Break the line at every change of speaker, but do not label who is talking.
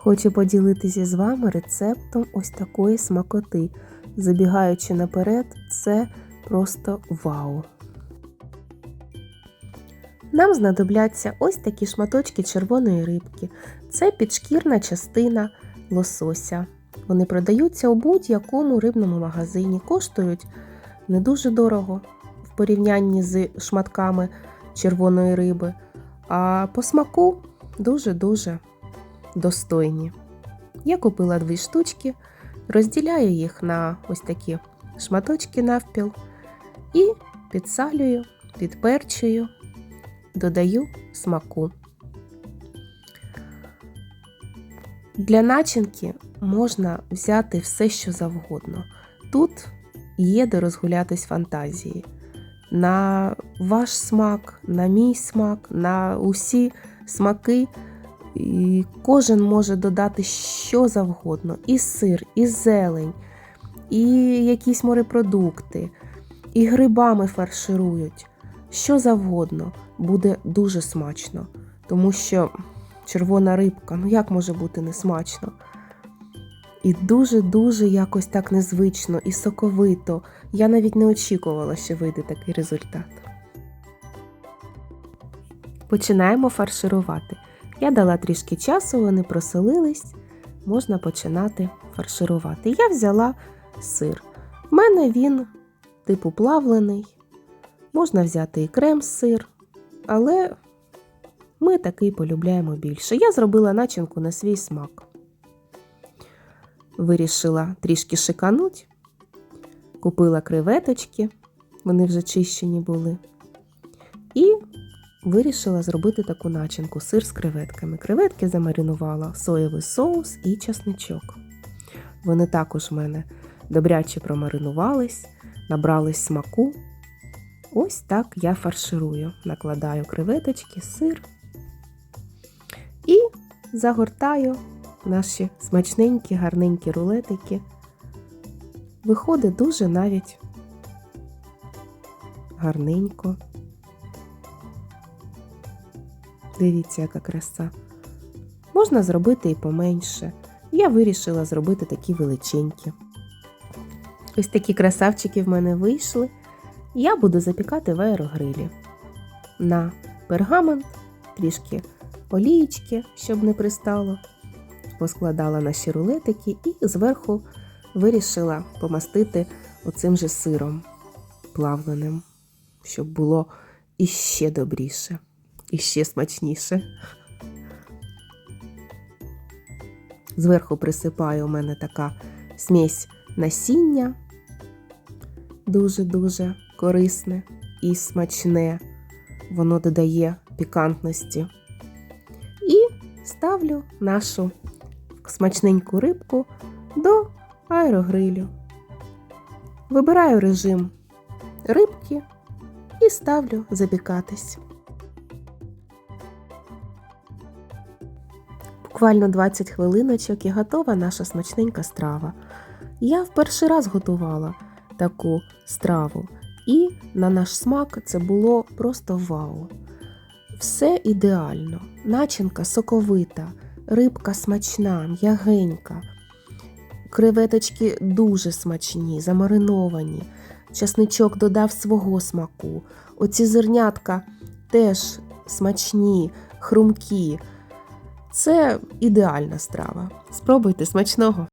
Хочу поділитися з вами рецептом ось такої смакоти. Забігаючи наперед, це просто вау. Нам знадобляться ось такі шматочки червоної рибки. Це підшкірна частина лосося. Вони продаються у будь-якому рибному магазині, коштують не дуже дорого в порівнянні з шматками червоної риби, а по смаку дуже-дуже достойні. Я купила дві штучки, розділяю їх на ось такі шматочки навпіл і підсалюю, підперчую, додаю смаку. Для начинки можна взяти все, що завгодно. Тут є де розгулятись фантазії. На ваш смак, на мій смак, на усі смаки. І кожен може додати що завгодно: і сир, і зелень, і якісь морепродукти, і грибами фарширують. Що завгодно буде дуже смачно, тому що червона рибка, ну як може бути не смачно? І дуже-дуже якось так незвично і соковито. Я навіть не очікувала, що вийде такий результат. Починаємо фарширувати. Я дала трішки часу, вони просолились, можна починати фарширувати. Я взяла сир. У мене він типу плавлений, можна взяти і крем-сир, але ми такий полюбляємо більше. Я зробила начинку на свій смак. Вирішила трішки шикануть, купила креветочки, вони вже чищені були. Вирішила зробити таку начинку сир з креветками. Креветки замаринувала соєвий соус і часничок. Вони також в мене добряче промаринувались, набрались смаку. Ось так я фарширую. Накладаю креветочки, сир і загортаю наші смачненькі, гарненькі рулетики. Виходить дуже навіть гарненько. Дивіться, яка краса. Можна зробити і поменше. Я вирішила зробити такі величенькі. Ось такі красавчики в мене вийшли. Я буду запікати в аерогрилі на пергамент, трішки олієчки, щоб не пристало. Поскладала наші рулетики і зверху вирішила помастити оцим же сиром плавленим, щоб було іще добріше, іще смачніше. Зверху присипаю у мене така смесь насіння, дуже-дуже корисне і смачне. Воно додає пікантності. І ставлю нашу смачненьку рибку до аерогрилю. Вибираю режим рибки і ставлю запікатись. Буквально 20 хвилиночок і готова наша смачненька страва. Я в перший раз готувала таку страву, і на наш смак це було просто вау. Все ідеально, начинка соковита, рибка смачна, м'ягенька, креветочки дуже смачні, замариновані, часничок додав свого смаку. Оці зернятка теж смачні, хрумкі. Це ідеальна страва. Спробуйте смачного!